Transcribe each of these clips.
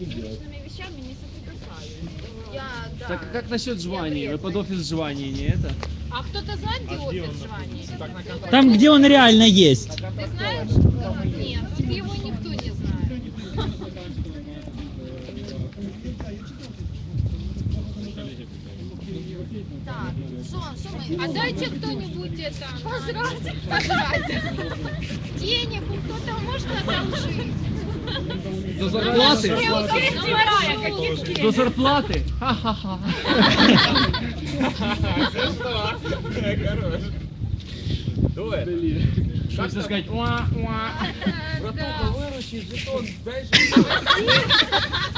личными вещами не соприкасаюсь. Я, да. Так как насчет жваний? Вы под офис жваний не это? А кто-то знает, где офис Жвани? Там, где он реально есть. Ты знаешь? Нет, его никто не знает. Так, что, что мы? А дайте кто-нибудь это... Пожрать. Пожрать. Денег у кто-то может одолжить? До зарплаты? Ну, До зарплаты? Ха-ха-ха. Хочется сказать, уа, уа.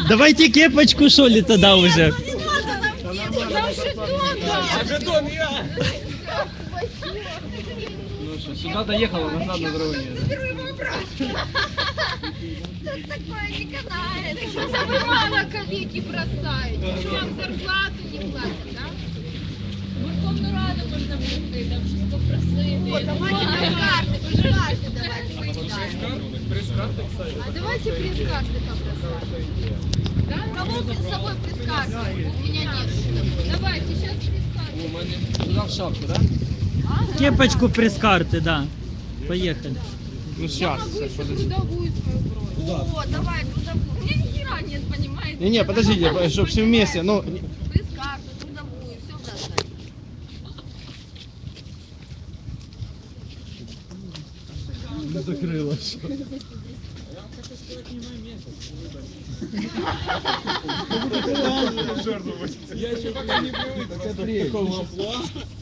Давайте кепочку, что ли, тогда уже. Ну что, сюда доехала, назад на дороге. Такое не канает. Забрала копейки бросаете. Что вам зарплату не платят, да? Верховну Раду можна прийти, там щось попросити. О, давайте пресс-карты, пресс-карты давайте поискаем. А давайте пресс-карты попросим. Да? Кого с собой пресс-карты? У меня нет. Давайте, сейчас пресс-карты. Туда в шапку, да? Кепочку пресс-карты, да. Поехали. Ну Я сейчас, могу сейчас, еще подожди. трудовую свою бросить. О, давай трудовую. У меня ни хера нет, понимаете? Не, не, подождите, чтобы все вместе. Ну, Пресс-карту, трудовую, все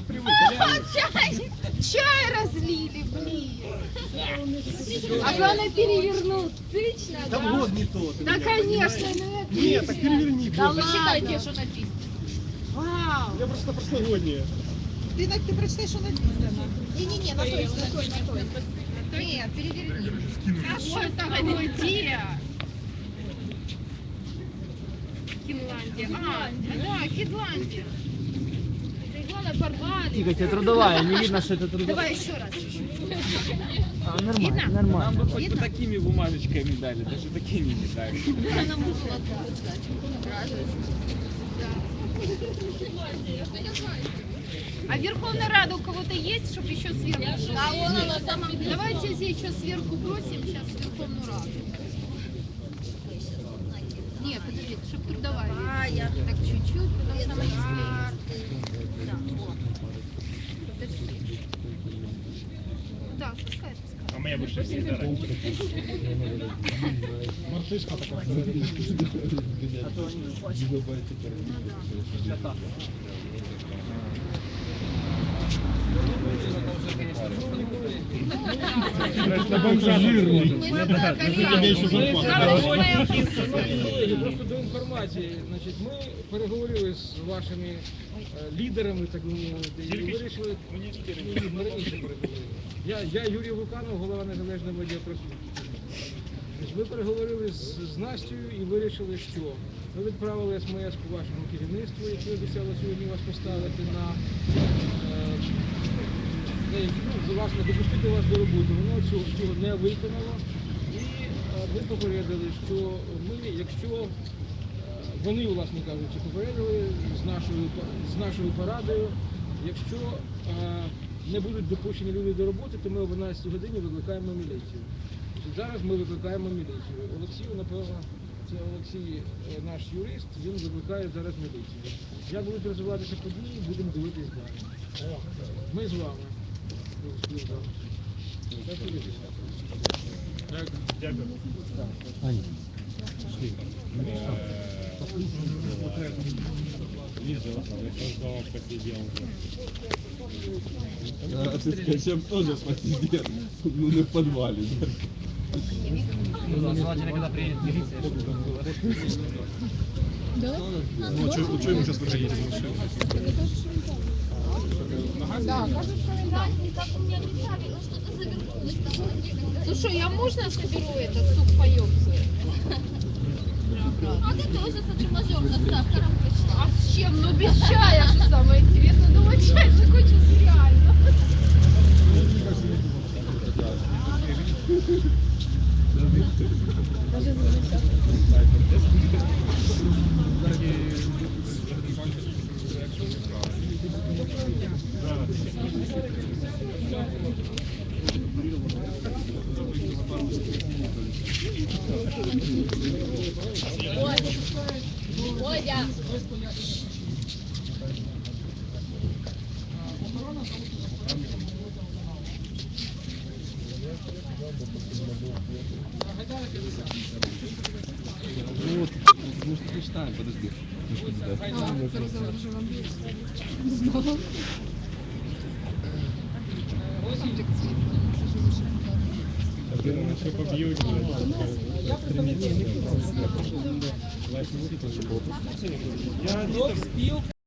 бросать. Чай, чай разлили, блин. А главное перевернуть. Точно, да? Вот не то. Да, конечно, ну это Нет, так переверни. Да вот. посчитайте, что написано. Вау. Я просто прошлогоднее. Ты, так, ты прочитай, что написано. Не-не-не, на той, на той, на той. Нет, переверни. А что такое где? Финляндия. А, да, Финляндия. Это главное порвали. Тихо, тебе трудовая, не видно, что это трудовая. Давай еще раз. А, нормально, Видно? нормально. Нам бы хоть бы такими бумажечками дали, даже такими не дали. Она могла дать. А Верховная Рада у кого-то есть, чтобы еще сверху? А он на самом деле. Давайте здесь еще сверху бросим сейчас Верховную Раду. Нет, подождите, чтобы трудовая. А, я так чуть-чуть, потому что она не склеится. Да, вот. Подожди. Да, пускай, пускай. А моя больше дорогая. Мартышка такая. Коллег. Колеги, Просто до інформації, значить, ми переговорили з вашими лідерами, так би мовити, і вирішили. Ні, ми раніше переговорили. Я, Юрій Луканов, голова незалежного медіапросвіту. Ми переговорили з, Настю і вирішили, що ми відправили смс по вашому керівництву, яке обіцяло сьогодні вас поставити на е, ну, власне, допустити вас до роботи. Воно цього, не виконало. І е, ми попередили, що ми, якщо е, вони, власне кажучи, попередили з нашою, з нашою порадою, якщо е, не будуть допущені люди до роботи, то ми об 11 годині викликаємо міліцію. Зараз ми викликаємо міліцію. Олексію, напевно, це Олексій, е, наш юрист, він викликає зараз міліцію. Як будуть розвиватися події, будемо дивитись далі. Ми з вами. Дякую. Лиза, я ждал, посидел. А ты скажем тоже посидел. Ну, не в подвале. да. Ну, желательно, когда приедет милиция, чтобы Ну, а что что ему сейчас выходить из машины? Ну я можно соберу этот суп поёбцы? А ты тоже с тренажером с сахаром пришла. А с чем? Ну без чая же самое интересное. Думаю, чай закончился реально. Водя! Ну вот, мы же мечтаем, подожди. Мы же мечтаем ну что почитаем, подожди. Профспілка